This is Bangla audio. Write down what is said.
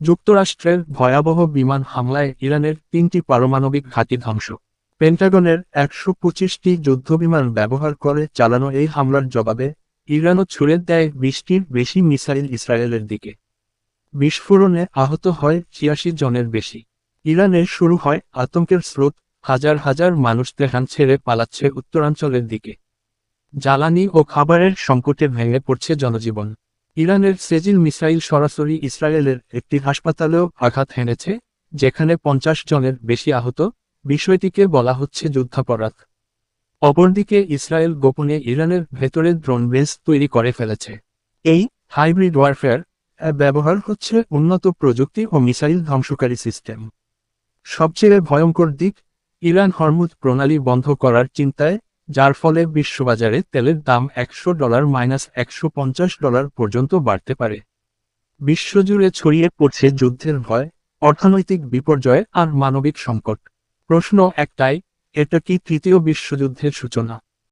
যুক্তরাষ্ট্রের ভয়াবহ বিমান হামলায় ইরানের তিনটি পারমাণবিক ঘাঁটি ধ্বংস। পেন্টাগনের একশো পঁচিশটি যুদ্ধবিমান ব্যবহার করে চালানো এই হামলার জবাবে ইরানও ছুড়ে দেয় বিশটির বেশি মিসাইল ইসরায়েলের দিকে। বিস্ফোরণে আহত হয় ছিয়াশি জনের বেশি। ইরানে শুরু হয় আতঙ্কের স্রোত, হাজার হাজার মানুষ তেহান ছেড়ে পালাচ্ছে উত্তরাঞ্চলের দিকে। জ্বালানি ও খাবারের সংকটে ভেঙে পড়ছে জনজীবন। ইরানের সেজিল মিসাইল সরাসরি ইসরায়েলের একটি হাসপাতালেও আঘাত হেনেছে, যেখানে পঞ্চাশ জনের বেশি আহত, বিষয়টিকে বলা হচ্ছে যুদ্ধাপরাধ। অপরদিকে ইসরায়েল গোপনে ইরানের ভেতরে ড্রোন বেস তৈরি করে ফেলেছে। এই হাইব্রিড ওয়ারফেয়ার ব্যবহার হচ্ছে উন্নত প্রযুক্তি ও মিসাইল ধ্বংসকারী সিস্টেম। সবচেয়ে ভয়ঙ্কর দিক, ইরান হরমুজ প্রণালী বন্ধ করার চিন্তায় যার ফলে বিশ্ববাজারে তেলের দাম একশো ডলার মাইনাস একশো পঞ্চাশ ডলার পর্যন্ত বাড়তে পারে। বিশ্বজুড়ে ছড়িয়ে পড়ছে যুদ্ধের ভয়, অর্থনৈতিক বিপর্যয় আর মানবিক সংকট। প্রশ্ন একটাই, এটা কি তৃতীয় বিশ্বযুদ্ধের সূচনা?